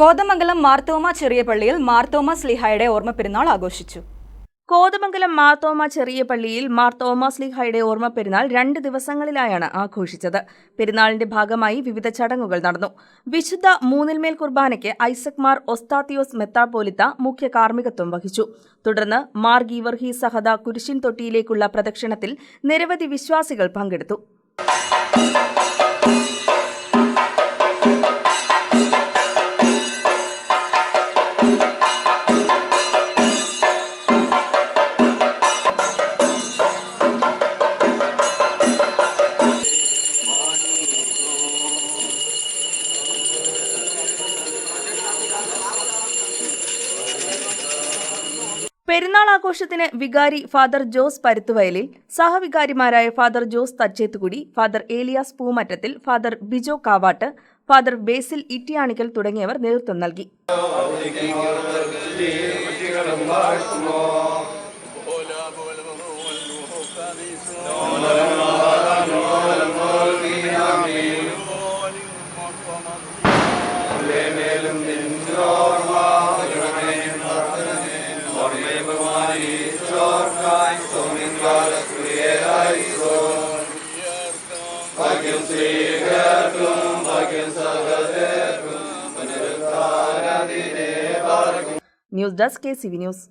കോതമംഗലം മാർത്തോമ ചെറിയ പള്ളിയിൽ മാർത്തോമ സ്ലിഹായുടെ ഓർമ്മ പെരുന്നാൾ ആഘോഷിച്ചു. കോതമംഗലം മാർത്തോമ ചെറിയ പള്ളിയിൽ മാർ തോമസ് ലീഹയുടെ ഓർമ്മ പെരുന്നാൾ രണ്ട് ദിവസങ്ങളിലായാണ് ആഘോഷിച്ചത്. പെരുന്നാളിന്റെ ഭാഗമായി വിവിധ ചടങ്ങുകൾ നടന്നു. വിശുദ്ധ മൂന്നിൽമേൽ കുർബാനയ്ക്ക് ഐസക് മാർ ഒസ്താത്തിയോസ് മെത്താപ്പോലിത്ത മുഖ്യ കാർമ്മികത്വം വഹിച്ചു. തുടർന്ന് മാർ ഗീവർഹി സഹദ കുരിശിൻ തൊട്ടിയിലേക്കുള്ള പ്രദക്ഷിണത്തിൽ നിരവധി വിശ്വാസികൾ പങ്കെടുത്തു. പെരുന്നാൾ ആഘോഷത്തിന് വികാരി father Jose Paruthuvayalil സഹവികാരിമാരായ father Jose Thachethukudy father Elias Poomattathil father Bijo Kavattu father Basil Ittiyanikkal തുടങ്ങിയവർ നേതൃത്വം നൽകി. Mitorna insomingal kriyaison. Bhagyan Srigatum, Bhagyan Sagadetum, Aniruddhara Dine news